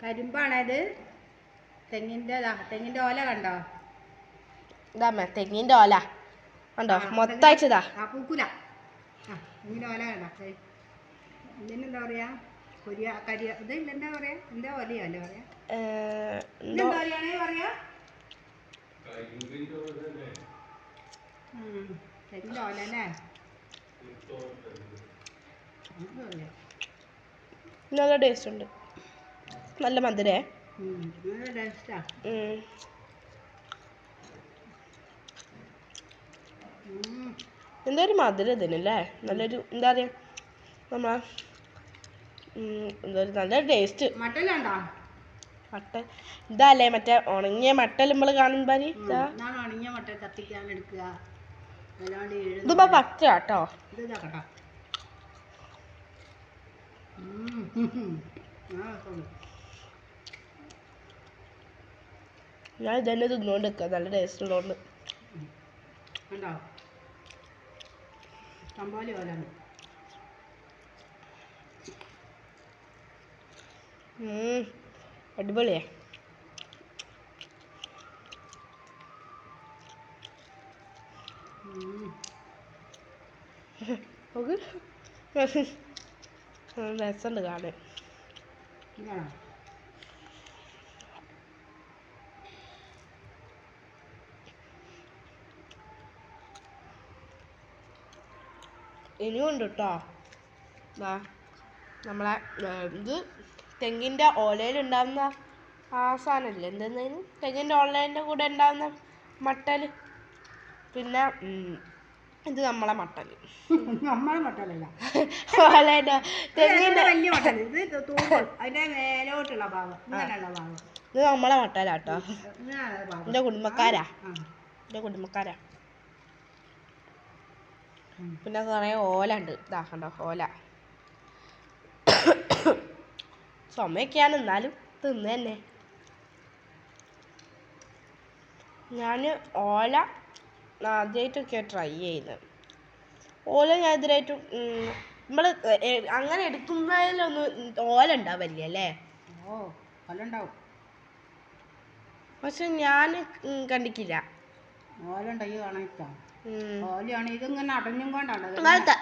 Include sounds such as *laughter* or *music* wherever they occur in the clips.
കരിമ്പാണത്. തെങ്ങിന്റെ തെങ്ങിന്റെ ഓല കണ്ടോ? ഇതാ അമ്മ തെങ്ങിന്റെ ഓല. കണ്ടോ? മൊത്തമായിച്ചതാ ആ പൂക്കുല. ആ തെങ്ങിന്റെ ഓല കണ്ടോ. ഇതിനെന്താ പറയാ? കൊരിയ കരിയ ഇത് എന്താ പറയാ? എന്താ ഓലയോ അല്ലേ പറയാ? എന്തോ ഇതെന്താ പറയാണേ പറയാ ഉം, തെങ്ങിന്റെ ഓല അല്ലേ? നല്ല ടേസ്റ്റ് ഉണ്ട്. നല്ല മധുരേ. എന്തോ ഒരു മധുരം ഇതിനല്ലേ? നല്ലൊരു എന്താ പറയുക നമ്മളെ ഉം, എന്തോ നല്ല ടേസ്റ്റ് മട്ടൽ മട്ട ഇതല്ലേ മറ്റേ ഉണങ്ങിയ മട്ടൽ നമ്മൾ കാണുമ്പോ ഉണങ്ങിയ മട്ട കത്തിക്കാൻ എടുക്കുക. അല്ലാണ്ട് എഴുതും ഇതിപ്പോ പച്ച കേട്ടോ ഇത് ഞാൻ ഇതന്നെ തിന്നുകൊണ്ട് നിൽക്കുക നല്ല ടേസ്റ്റ് ഉള്ളതുകൊണ്ട് കണ്ടോ? ഇഷ്ടംപോലെ പോലെയാണ് ഉം, അടിപൊളിയാ. *laughs* രസമുണ്ട് കാണാൻ. ഇനിയും ഉണ്ട് കേട്ടോ നമ്മളെ ഇത് തെങ്ങിന്റെ ഓലയിലുണ്ടാവുന്ന ആ സാധനമല്ലേ എന്തെന്നതിന് തെങ്ങിന്റെ ഓലയുടെ കൂടെ ഉണ്ടാവുന്ന മട്ടൽ പിന്നെ ഇത് നമ്മളെ മട്ടൽ *laughs* നമ്മളെ മട്ടലല്ല. ഓലയുടെ തെങ്ങിന്റെ ഇത് വലിയ മട്ടൽ ഇത് അതിന്റെ മേലോട്ടുള്ള ഭാഗം ഭാഗം. ഇത് നമ്മളെ മട്ടലാട്ടോ. എന്റെ കുടുംബക്കാരാ. എന്റെ കുടുംബക്കാരാ. പിന്നെ കുറേ ഓല ഉണ്ട്. ഇതാ കണ്ടോ ഓല. ചുമയൊക്കെയാണ് എന്നാലും തിന്നന്നെ ഞാൻ ഓല ആദ്യമായിട്ടൊക്കെ ട്രൈ ചെയ്യുന്നത് ഓല ഞാൻ ഇതിലായിട്ട് നമ്മൾ അങ്ങനെ എടുക്കുന്നതിലൊന്നും ഓല ഉണ്ടാവില്ല അല്ലേ? ഓ കൊല്ലുണ്ടാവും പക്ഷെ ഞാൻ കണ്ടിക്കില്ല. ഇഷ്ടം ഉം. ഓലയാണ് ഇതിങ്ങനെ അടഞ്ഞും കൊണ്ടാണ്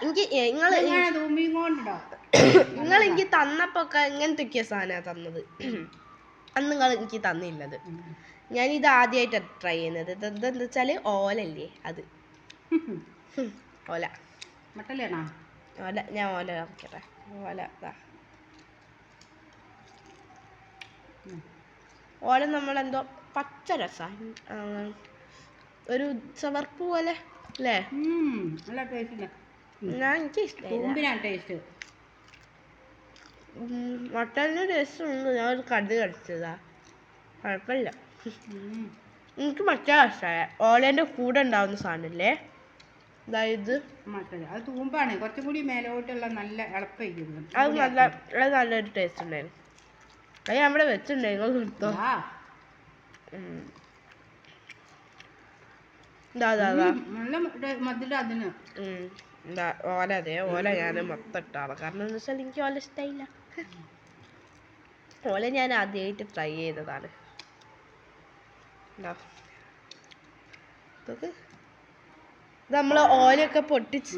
എനിക്ക് നിങ്ങൾ ഇങ്ങനെ തൂമ്പിയും കൊണ്ടുണ്ടോ നിങ്ങൾ എനിക്ക് ഇങ്ങനത്തെ സാധനമാണ് തന്നത്. അന്ന് നിങ്ങൾ എനിക്ക് തന്നില്ലത്. ഞാൻ ഇത് ആദ്യമായിട്ട് ട്രൈ ചെയ്യുന്നത്. ഇത് എന്താ വെച്ചാൽ ഓലല്ലേ അത്. *laughs* ഓല. മട്ടലാണോ ഓല ഞാൻ ഓല ഇറക്കട്ടെ. ഓല ഇതാ. ഓല നമ്മളെന്തോ പച്ച രസാ ആ, ഒരു ചവർപ്പ് പോലെ അല്ലേ? നല്ല ടേസ്റ്റ് ഞാൻ എനിക്ക് ഇഷ്ടമായില്ല തൂമ്പിനാണ് ടേസ്റ്റ് ഉണ്ട് ഞാൻ ഒരു കടി കടിച്ചതാ. കുഴപ്പമില്ല. എനിക്ക് മറ്റേ കഷ്ടമായ ഓലേന്റെ കൂടെ ഉണ്ടാവുന്ന സാധനല്ലേ അതായത് അത് തൂമ്പാണ്. കുറച്ചും കൂടി മേലോട്ടുള്ള നല്ല അത് നല്ല അത് നല്ലൊരു ടേസ്റ്റ് ഉണ്ടായിരുന്നു. അത് ഇവിടെ വെച്ചിട്ടുണ്ടായിരുന്നു. എടുത്തോ ആ, ഉം. ഇതാ ഇതാ ഇതാ ഉം, നല്ല മ- മധുരം അതിന് ഉം. ഇതാ ഓല അതെ ഓല ഞാൻ മൊത്തം ഇട്ടാണ്. കാരണം എന്ന് വെച്ചാൽ എനിക്ക് ഓല ഇഷ്ടമില്ല ഓല ഞാൻ ആദ്യമായിട്ട് ട്രൈ ചെയ്തതാണ്. നമ്മൾ ഓലയൊക്കെ പൊട്ടിച്ച്.